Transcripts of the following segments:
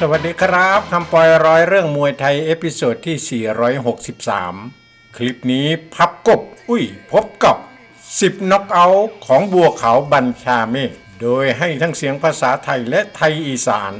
สวัสดีครับคำปอยร้อยเรื่องมวยไทย เอพิโซดที่ 463 คลิปนี้พับกบ อุ้ย พบกับ 10น็อกเอาท์ของบัวขาวบัญชาเมฆโดยให้ทั้งเสียงภาษาไทยและไทยอีสาน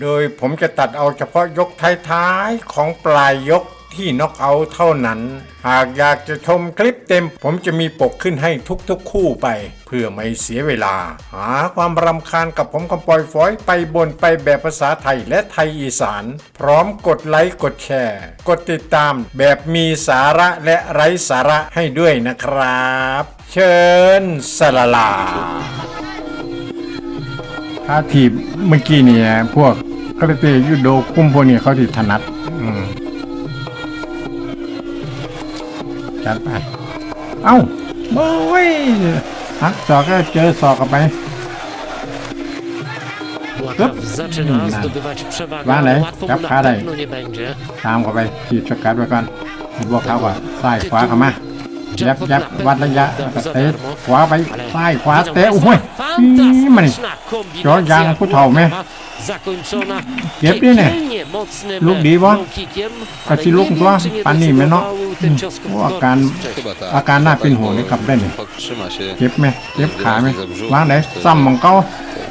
โดยผมจะตัดเอาเฉพาะยกท้ายๆของปลายยก ที่น็อกเอาเท่านั้น หากอยากจะชมคลิปเต็ม ผมจะมีปกขึ้นให้ทุกๆคู่ไป เพื่อไม่เสียเวลา หาความรำคาญกับผมคำปอยฟอยไปบนไปแบบภาษาไทยและไทยอีสาน พร้อมกดไลค์กดแชร์ กดติดตามแบบมีสาระและไร้สาระให้ด้วยนะครับ เชิญสละลาถ้าทีเมื่อกี้เนี่ยพวกคาราเตยูโดคุ้มพวกนี้เขาที่ถนัด อืม จัดไป เอ้าโอ้ยหักศอกก็เจอศอกกลับไป Łakaw Up. zaczyna Mm. zdobywać przewagę, Wale, ale łatwo mu na kapkadaj. pewno nie będzie. ตามเข้าไปขีดสกัดไว้ก่อนพวกเขาก็ซ้ายขวาเข้ามายับยับวัดระยะแล้วก็เตะขวาไปซ้ายขวาเตะโอ้ยนี่มัน Fantastyczna จอยาง kombinacja ผู้เฒ่าไหม zakończona เก็บดิเนี่ย piekielnie mocnym ลูกดีบ่ low kickiem, ก็ ale สิลูก nie ตัว wiem, czy nie ปันนี่แม่เนาะ decydował ten cios โอ้อาการ wcześniej. Chyba tak. อาการน่าเป็นห่วงเลยครับได้นี่ Podtrzyma się. เจ็บไหมเจ็บขาไหม za brzuch, วางไหน to ซ้ำของเขา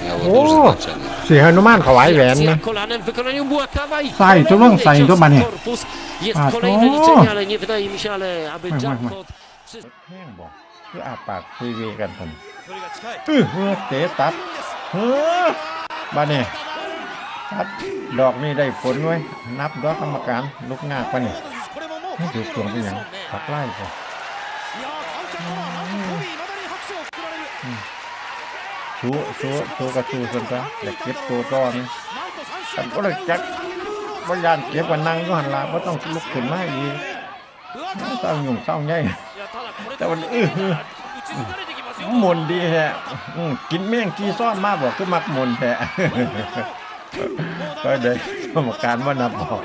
miało O! duże znaczenie. เสียหนุมานถวายแหวนไหม Akcja kolanem w wykonaniu Błakawa i Saj, to kolejny long saj, cios to w banie. korpus. Jest A, kolejne to- liczenie, ale nie wydaje mi się, ale aby Maj, maj, maj. jackpot... przy- แห้งบอกคืออาปากทีวีกันคนเออเออเตะตัดเออบ้านี่ ตัดดอกนี่ได้ผลไว้นับดอกกรรมการลูกงากปะนี่นี่ดูสวงเป็นอย่างผักไล่ก่อนชูชูชูกระชูส่วนตัวอยากเก็บตัวต่อนี่แต่ก็เลยจักว่ายานเก็บวันนั่งก็หันหละว่าต้องลุกขึ้นมาอีกเศร้าหยุ่งเศร้าใหญ่แต่มันอื้ออมุนดีแฮะกินเมี่ยงกีซ่อนมากบอกคือมักมุนแท้ ก็เลยกรรมการว่านับบอก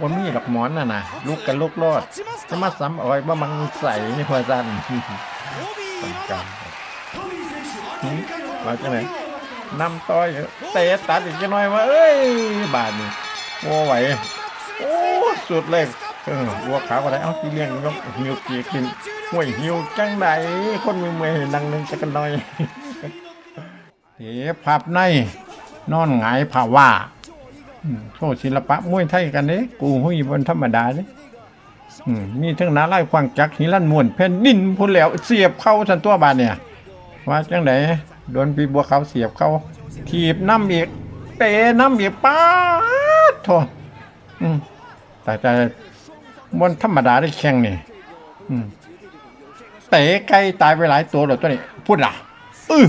มันมีดอกหมอนน่ะนะลูกกันลูกรอดจะมาซ้ำอาไว้ว่ามันใส่นี่พอสั้นกรรมการมาจากไหนนำต่อยเตะตัดอีกน่อยว่าเอ้ย บาดนี่โอ้ไหวโอ้สุดเลยเออวัวขาวก็ได้เอ้าที่เลี้ยงยกหิวกีกินห่วยหิวจังไดคนมือเมย์นั่งนึงจะกันหน่อยเอ๋ภาพใน นอนหงายภาว่าอืมโชว์ศิลปะมวยไทยกันเด้กูหุยบนธรรมดาเด้อืมมีทั้งนาไล่ควางจักหิลั่นมวนแผ่นดินพูนแล้วเสียบเข้าทันตัวบาดเนี่ย ว่าจังไดโดนปีบัวเขาเสียบเข้าถีบน้ำอีกเตะน้ำอีกป้าดโทอืมแต่แต่บนธรรมดาได้แข่งนี่เตะไก่ตายไปหลายตัวแล้วตัวนี้พูดล่ะเออ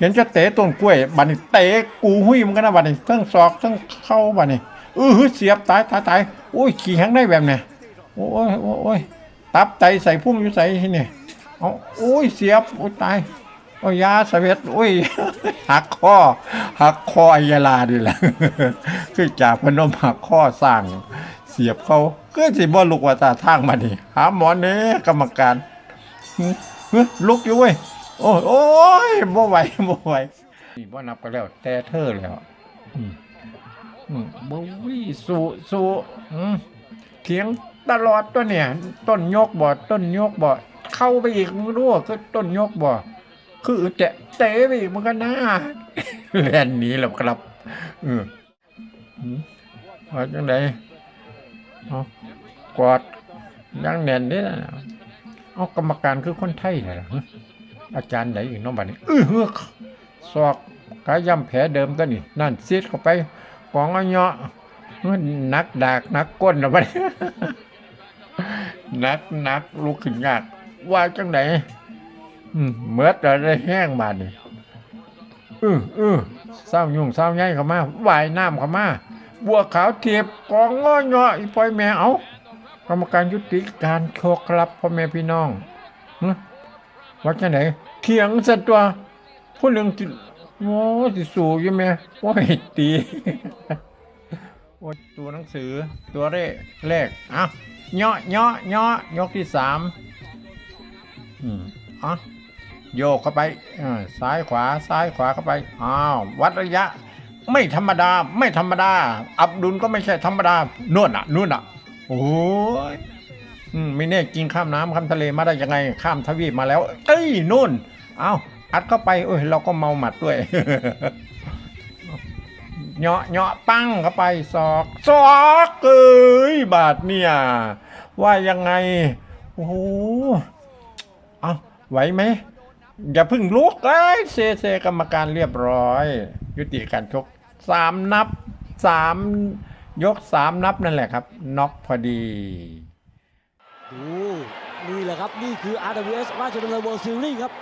เห็นจะเตะต้นกล้วยบัดนี้เตะกูหุยมันกันนะบัดนี้ทั้งศอกทั้งเข้าบัดนี้เออเสียบตายตายตายโอ้ยขี่แหงได้แบบเนี้ยโอ้ยโอ้ยโอ้ยตับไตใส่พุ่งอยู่ใส่ที่นี่เอาโอ้ยเสียบโอ้ยตายโอ้ยยาสเวตอุ้ยหักข้อหักคออัยาลาดีแหละคือจากพนมหักข้อสร้างเสียบเขาก็สิบ่ลุกว่าตาทางมานี่หาหมอเน่กรรมการลุกอยู่เว้ย โอ้ยโอ้ยบ่ไหวบ่ไหวนี่บ่นับกันแล้ว แต่เธอแล้วอืมอืมบ่วิสู้สู้อืมเถียงตลอดตัวเนี่ย ต้นยกบ่ต้นยกบ่เข้าไปอีกมึงรู้ว่าคือต้นยกบ่คือเตะเตะไปอีกมันก็น่าเล่นหนี้แล้วครับเออหืมว่าจังไดเอากอดยังแน่นนี่นะเอากรรมการคือคนไทยเหรอฮะ อาจารย์ไหนอีกน้องบัดนี้เออเฮือกศอกกาย่ำแผลเดิมตัวนี่นั่นซีดเข้าไปกองเอาเนาะเฮ้ยนักดากนักก้นนะบัดนี้นักนักลุกขึ้นยากว่าจังไหนอืมเมื่อแต่ได้แห้งมาดนี่อืออือเศร้ายุ่งเศร้าใหญ่เข้ามาว่ายน้ำเข้ามาบัวขาวเทียบกองง้อเงาะอีปอยแม่เอากรรมการยุติการโชคครับพ่อแม่พี่น้องหึ ว่าจะไหนเถียงสัตว์ตัวผู้หนึ่งจิโอ้สิสูอยังไงโอ้ยตีโอ้ตัวหนังสือตัวแรกแรกเอ้าเงาะเงาะเงาะยกที่สามอืมอะโยกเข้าไปอซ้ายขวาซ้ายขวาเข้าไปอ้าววัดระยะ ไม่ธรรมดา ไม่ธรรมดา อับดุลก็ไม่ใช่ธรรมดานู่นอะนู่นอะ โอ้ย อืมไม่แน่จริงข้ามน้ำข้ามทะเลมาได้ยังไงข้ามทวีปมาแล้ว เอ้ยนู่น เอาอัดเข้าไปเอ้ยเราก็เมาหมัดด้วย เหาะเหาะปั้งเข้าไปศอกศอกเอ้ยบาดเนี่ย ว่ายังไง โอ้โหเอาไหวไหม อย่าเพึ่งลุกเอ้ยเซเซกรรมการเรียบร้อย ยุติการชกสามนับสามยกสามนับนั่นแหละครับน็อกพอดี ดูนี่แหละครับ นี่คือ RWS ราชดำเนิน World Series ครับ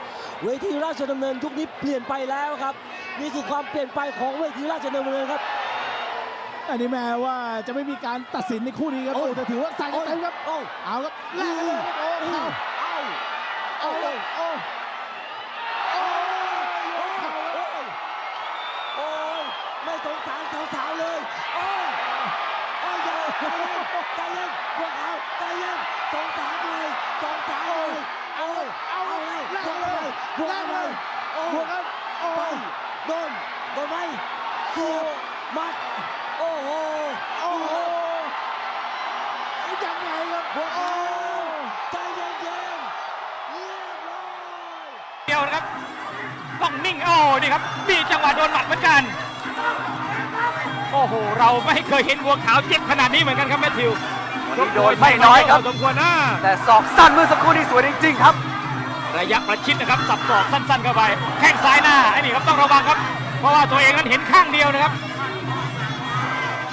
เวทีราชดำเนินยุคนี้เปลี่ยนไปแล้วครับ นี่คือความเปลี่ยนไปของเวทีราชดำเนินครับ อันนี้แม้ว่าจะไม่มีการตัดสินในคู่นี้ครับโอ้โอ้ยแต่ถือว่าใส่กันเต็มครับโอ้เอาครับแลกกันเลยครับโอ้เข้าเอ้าโอ้โอ้โอ้โอ้ โอ้ยโอ้ยโอ้ยไม่สงสารสาวๆเลยโอ้ยโอ้ยอย่า ใจเย็นใจเย็นพวกเขาใจเย็นสองสาเลยสองสาเลยโอ้ยเอาเลยลกพวกักนเลเลยวกเลยโอ้บวกันโอ้ไปโดนโดนไหมเสียบมัดโอ้โหโอ้โหยังไงครับโอ้โหโอ้ใจเย็นเรียบร้อยเดียวนะครับต้องนิ่งโอ้นี่ครับมีจังหวะโดนหมัดเหมือนกัน อ้โห เราไม่เคยเห็นวัวขาวเจ็บขนาดนี้เหมือนกันครับแมทธิววันนี้โดนไม่น้อยครับสมควรนะแต่ศอกสั้นเมื่อสักครู่นี้สวยจริงๆครับ ระยะประชิดนะครับสับศอกสั้นๆเข้าไปแข้งซ้ายหน้าไอ้นี่ครับต้องระวังครับ เพราะว่าตัวเองนั้นเห็นข้างเดียวนะครับ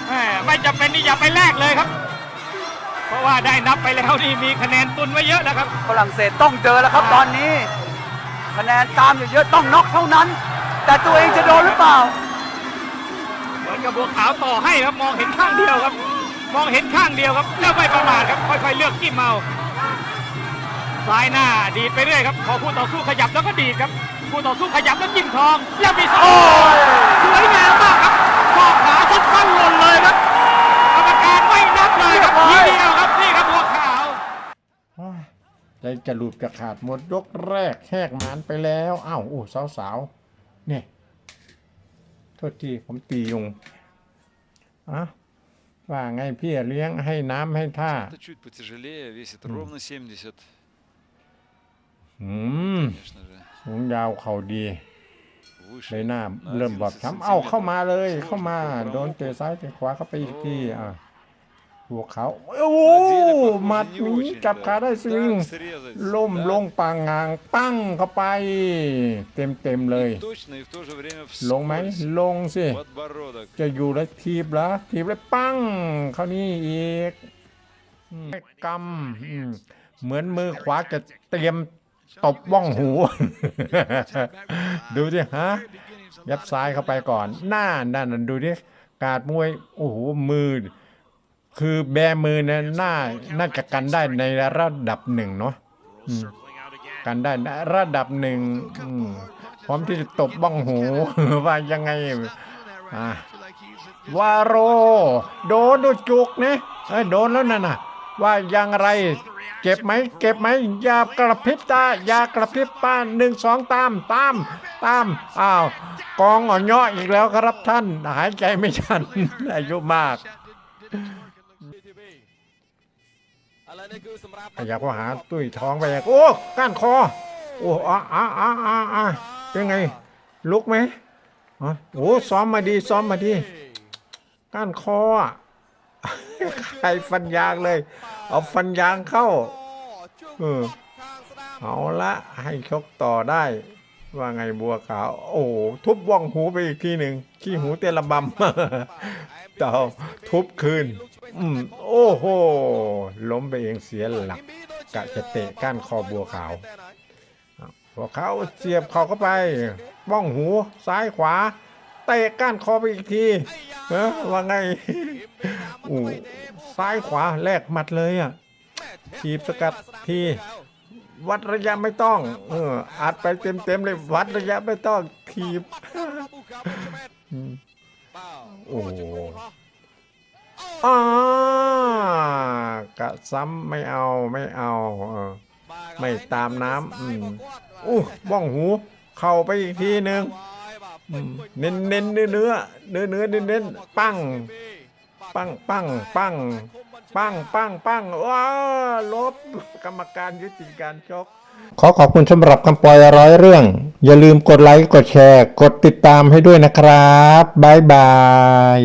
แหมไม่จำเป็นที่อย่าไปแลกเลยครับ เพราะว่าได้นับไปแล้วนี่มีคะแนนตุนไว้เยอะแล้วครับฝรั่งเศสต้องเจอแล้วครับตอนนี้ คะแนนตามอยู่เยอะต้องน็อกเท่านั้น แต่ตัวเองจะโดนหรือเปล่าเหมื อนกับบัวขาวต่อให้ครับมองเห็นข้างเดียวครับ มองเห็นข้างเดียวครับแล้วไม่ประมาทครับค่อยๆเลือกจิ้มเอาซ้ายหน้าดีดไปเรื่อยครับพอคู่ต่อสู้ขยับแล้วก็ดีดครับคู่ต่อสู้ขยับแล้วจิ้มทอง แล้วมีสองโอ้ยสวยงามมากครับศอกขวาสั้นๆหล่นเลยครับกรรมการไม่นับเลยครับทีเดียวครับนี่ครับบัวขาวใจจะหลุดจะขาดหมดยกแรกแหกหมานไปแล้วอ้าวโอ้สาวสาวๆเนี่ยโท ษทีผมตียุงอะว่าไงพี่เลี้ยงให้น้ำให้ท่าอืมสูงยาวเขาดีใบหน้าเริ่มบอบช้ำเอ้าเข้ามาเลยเข้ามา โดนเตะซ้ายเตะขวาเข้าไปอีกทีอะ บวกเขาโอ้หมัดนี้จับขาได้สวิงล้มลงปางงางปั้งเข้าไป เต็มเต็มเลย ลงไหมลงสิ จะอยู่แล้วทีบแล้วทีบแล้วปั้งเขานี่อีกกำเหมือนมือขวาจะเตรียมตบว่องหู ดูสิฮะ ยับซ้ายเข้าไปก่อน หน้านั่นดูดิการมวย โอ้โหมือ คือแบมือเนี่ยน่าน่าจะกันได้ในระดับหนึ่งเนาะอืมกันได้ในระดับหนึ่งอืมพร้อมที่จะตบบ้องหู ว่ายังไงอะวาโร โดนดูจุกนะเอ้ยโดนแล้วนั่นน่ะ ว่ายังไร เก็บไหมเก็บไหมอย่ากระพริบตาอย่ากระพริบตาหนึ่งสองตามตามตามอ้าวกองอ่อนย่ออีกแล้วครับท่าน หายใจไม่ทันอายุมาก อยากว่าหาตุ้ยท้องไปอยากโอ้ก้านคอ โอ้อ้าอ้าอ้าอ้าเป็นไง ลุกไหมอ๋อโอ้ซ้อมมาดีซ้อมมาดี ก้านคออะใครฟันยางเลย เอาฟันยางเข้าเออเอาละให้ชกต่อได้ ว่าไงบัวขาว โอ้โหทุบว่องหูไปอีกทีหนึ่งขี้หูเตละบำเต่าทุบคืน อืมโอ้โห ล้มไปเองเสียหลัก กะจะเตะก้านคอบัวขาวอะบัวขาวเสียบเข่าเข้าไปบ้องหูซ้ายขวา เตะก้านคอไปอีกทีเออว่าไงอู้ซ้ายขวาแลกหมัดเลยอะ ทีบสกัดที วัดระยะไม่ต้อง เอออัดไปเต็มๆเลยวัดระยะไม่ต้องทีบโอ้อ่ากะซ้ำไม่เอาไม่เอาเออไม่ตามน้ำอืมอู้บ้องหู เข้าไปอีกทีหนึ่งเน้นเน้นเนื้อเนื้อเนื้อเนื้อเน้นเน้นปั้ง ปั้งปั้งปั้ง ปั้งปั้งปั้งว้าลบกรรมการยุติการชก ขอขอบคุณสำหรับคำปล่อยร้อยเรื่อง อย่าลืมกดไลค์กดแชร์ กดติดตามให้ด้วยนะครับ บ๊ายบาย